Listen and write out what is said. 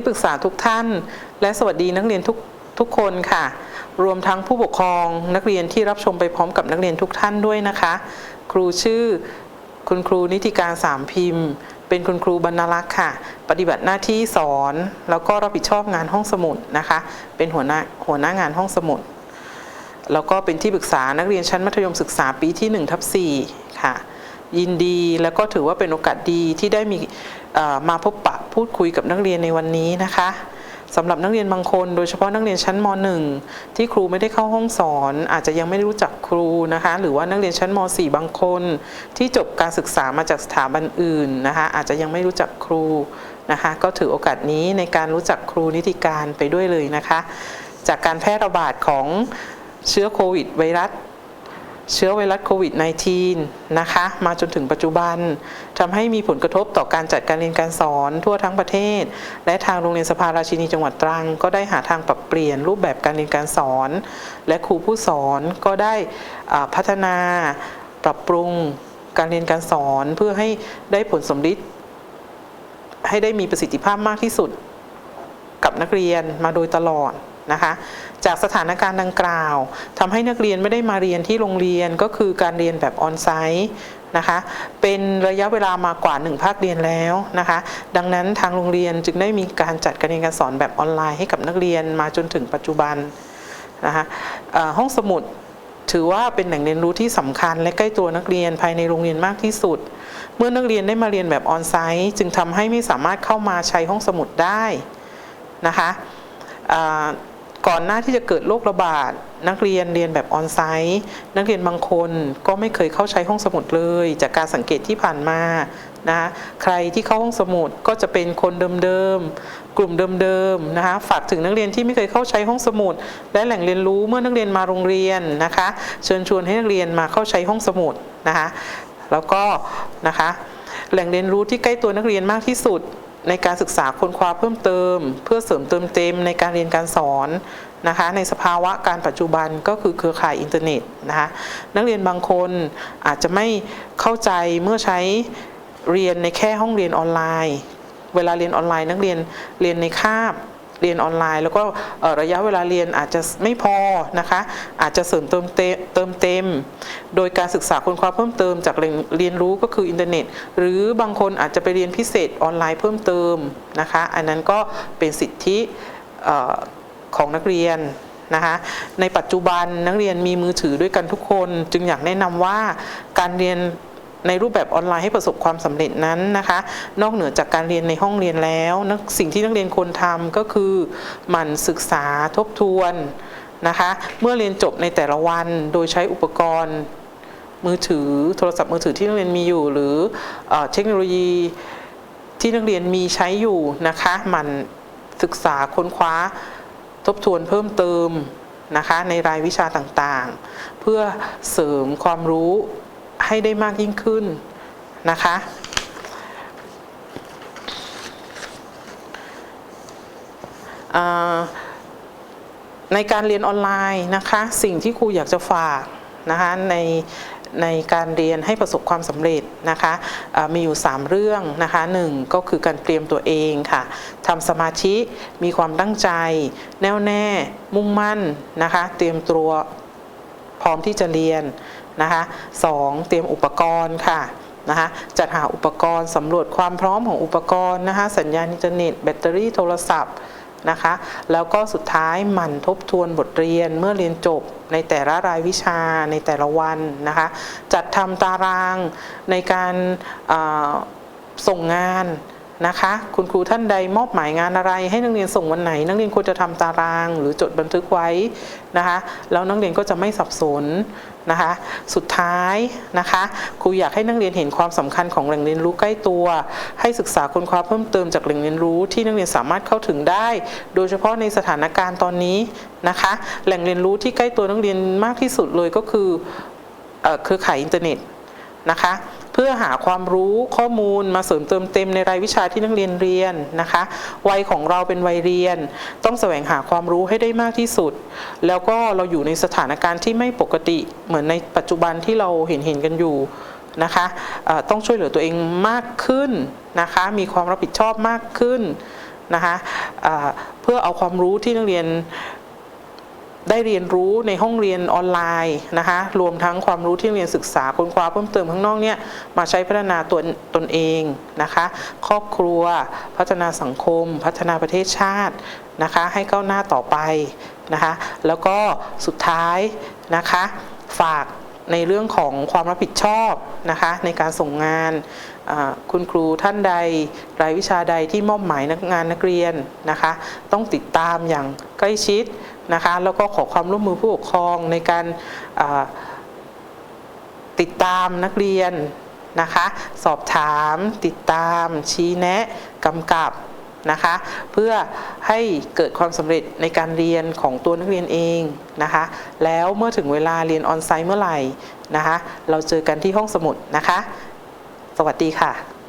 ที่ปรึกษาทุกท่าน และสวัสดีนักเรียนทุกทุกคนค่ะ รวมทั้งผู้ปกครองนักเรียนที่รับชมไปพร้อมกับนักเรียนทุกท่านด้วยนะคะ ครูชื่อคุณครูนิติการสามพิมพ์ เป็นคุณครูบรรณลักษ์ค่ะ ปฏิบัติหน้าที่สอน แล้วก็รับผิดชอบงานห้องสมุดนะคะ เป็นหัวหน้าหัวหน้างานห้องสมุด แล้วก็เป็นที่ปรึกษานักเรียนชั้นมัธยมศึกษาปีที่1ทับ4ค่ะ ยินดีแล้วก็ถือว่าเป็นโอกาสดีที่ได้มีมาพบปะพูดคุยกับนักเรียนในวันนี้นะคะสำหรับนักเรียนบางคน โดยเฉพาะนักเรียนชั้นม .1 ที่ครูไม่ได้เข้าห้องสอน อาจจะยังไม่รู้จักครูนะคะ หรือว่านักเรียนชั้นม .4 บางคน ที่จบการศึกษามาจากสถาบันอื่นนะคะ อาจจะยังไม่รู้จักครูนะคะ ก็ถือโอกาสนี้ในการรู้จักครูนิติการไปด้วยเลยนะคะ จากการแพร่ระบาดของเชื้อโควิดไวรัส เชื้อไวรัสโควิด -19 นะคะมาจนถึงปัจจุบันทำให้มีผลกระทบต่อการจัดการเรียนการสอนทั่วทั้งประเทศ และทางโรงเรียนสภาราชินีจังหวัดตรัง ก็ได้หาทางปรับเปลี่ยนรูปแบบการเรียนการสอน และครูผู้สอนก็ได้พัฒนาปรับปรุงการเรียนการสอนเพื่อให้ได้ผลสมฤทธิ์ให้ได้มีประสิทธิภาพมากที่สุดกับนักเรียนมาโดยตลอด นะคะ จากสถานการณ์ดังกล่าวทำให้นักเรียนไม่ได้มาเรียนที่โรงเรียนก็คือการเรียนแบบออนไซต์นะคะ เป็นระยะเวลามากว่า 1 ภาคเรียนแล้วนะคะ ดังนั้นทางโรงเรียนจึงได้มีการจัดการเรียนการสอนแบบออนไลน์ให้กับนักเรียนมาจนถึงปัจจุบันนะคะห้องสมุดถือว่าเป็นแหล่งเรียนรู้ที่สำคัญและใกล้ตัวนักเรียนภายในโรงเรียนมากที่สุด เมื่อนักเรียนได้มาเรียนแบบออนไซต์จึงทำให้ไม่สามารถเข้ามาใช้ห้องสมุดได้นะคะ ก่อนหน้าที่จะเกิดโรคระบาดนักเรียนเรียนแบบออนไซต์นักเรียนบางคนก็ไม่เคยเข้าใช้ห้องสมุดเลย จากการสังเกตที่ผ่านมานะคะใครที่เข้าห้องสมุดก็จะเป็นคนเดิมๆกลุ่มเดิมๆนะคะฝากถึงนักเรียนที่ไม่เคยเข้าใช้ห้องสมุด และแหล่งเรียนรู้เมื่อนักเรียนมาโรงเรียนนะคะเชิญชวนให้นักเรียนมาเข้าใช้ห้องสมุดนะคะแล้วก็นะคะแหล่งเรียนรู้ที่ใกล้ตัวนักเรียนมากที่สุด ในการศึกษาค้นคว้าเพิ่มเติม เพื่อเสริมเติมเต็มในการเรียนการสอนนะคะในสภาวะการปัจจุบันก็คือเครือข่ายอินเทอร์เน็ตนะคะนักเรียนบางคนอาจจะไม่เข้าใจเมื่อใช้เรียนในแค่ห้องเรียนออนไลน์ เวลาเรียนออนไลน์ นักเรียนเรียนในคาบ เรียนออนไลน์ แล้วก็ระยะเวลาเรียนอาจจะไม่พอนะคะ อาจจะเสริมเติมเต็มเติมเต็ม โดยการศึกษาค้นคว้าเพิ่มเติมจากเรียนรู้ก็คืออินเทอร์เน็ต หรือบางคนอาจจะไปเรียนพิเศษออนไลน์เพิ่มเติมนะคะ อันนั้นก็เป็นสิทธิของนักเรียนนะคะในปัจจุบันนักเรียนมีมือถือด้วยกันทุกคน จึงอยากแนะนำว่าการเรียน ในรูปแบบออนไลน์ให้ประสบความสำเร็จนั้นนะคะ นอกเหนือจากการเรียนในห้องเรียนแล้วนักสิ่งที่นักเรียนควรทำก็คือหมั่นศึกษาทบทวนนะคะ เมื่อเรียนจบในแต่ละวันโดยใช้อุปกรณ์มือถือโทรศัพท์มือถือที่นักเรียนมีอยู่ หรือเออเทคโนโลยีที่นักเรียนมีใช้อยู่นะคะหมั่นศึกษาค้นคว้าทบทวนเพิ่มเติมนะคะในรายวิชาต่างๆ เพื่อเสริมความรู้ ให้ได้มากยิ่งขึ้นนะคะ ในการเรียนออนไลน์นะคะ สิ่งที่ครูอยากจะฝากนะคะในในการเรียนให้ประสบความสำเร็จนะคะมีอยู่ 3 เรื่องนะคะหนึ่งก็คือการเตรียมตัวเองค่ะทำสมาธิมีความตั้งใจ แน่วแน่ มุ่งมั่นนะคะ เตรียมตัวพร้อมที่จะเรียน นะคะสองเตรียมอุปกรณ์ค่ะนะคะจัดหาอุปกรณ์สำรวจความพร้อมของอุปกรณ์นะคะสัญญาณอินเทอร์เน็ตแบตเตอรี่โทรศัพท์นะคะแล้วก็สุดท้ายหมั่นทบทวนบทเรียนเมื่อเรียนจบในแต่ละรายวิชาในแต่ละวันนะคะจัดทำตารางในการส่งงาน นะคะ คุณครูท่านใดมอบหมายงานอะไร ให้นักเรียนส่งวันไหน นักเรียนควรจะทำตาราง หรือจดบันทึกไว้นะคะ แล้วนักเรียนก็จะไม่สับสนนะคะ สุดท้ายนะคะครูอยากให้นักเรียนเห็นความสำคัญของแหล่งเรียนรู้ใกล้ตัว ให้ศึกษาค้นคว้าเพิ่มเติมจากแหล่งเรียนรู้ที่นักเรียนสามารถเข้าถึงได้ โดยเฉพาะในสถานการณ์ตอนนี้นะคะ แหล่งเรียนรู้ที่ใกล้ตัวนักเรียนมากที่สุดเลยก็คือเอ่อเครือข่ายอินเทอร์เน็ตนะคะ เพื่อหาความรู้ข้อมูลมาเสริมเติมเต็มในรายวิชาที่นักเรียนเรียนนะคะ วัยของเราเป็นวัยเรียน ต้องแสวงหาความรู้ให้ได้มากที่สุด แล้วก็เราอยู่ในสถานการณ์ที่ไม่ปกติเหมือนในปัจจุบันที่เราเห็นเห็นกันอยู่นะคะต้องช่วยเหลือตัวเองมากขึ้นนะคะ มีความรับผิดชอบมากขึ้นนะคะเพื่อเอาความรู้ที่นักเรียน ได้เรียนรู้ในห้องเรียนออนไลน์นะคะ รวมทั้งความรู้ที่เรียนศึกษาค้นคว้าเพิ่มเติมข้างนอกเนี่ยมาใช้พัฒนาตัวตนเองนะคะ ครอบครัว พัฒนาสังคม พัฒนาประเทศชาตินะคะ ให้ก้าวหน้าต่อไปนะคะ แล้วก็สุดท้ายนะคะ ฝากในเรื่องของความรับผิดชอบนะคะ ในการส่งงานคุณครูท่านใด รายวิชาใดที่มอบหมายนักงานนักเรียนนะคะ ต้องติดตามอย่างใกล้ชิด นะคะแล้วก็ขอความร่วมมือผู้ปกครองในการติดตามนักเรียนนะคะ สอบถามติดตามชี้แนะกำกับนะคะ เพื่อให้เกิดความสำเร็จในการเรียนของตัวนักเรียนเองนะคะ แล้วเมื่อถึงเวลาเรียนออนไซต์เมื่อไหร่นะคะ เราเจอกันที่ห้องสมุดนะคะ สวัสดีค่ะ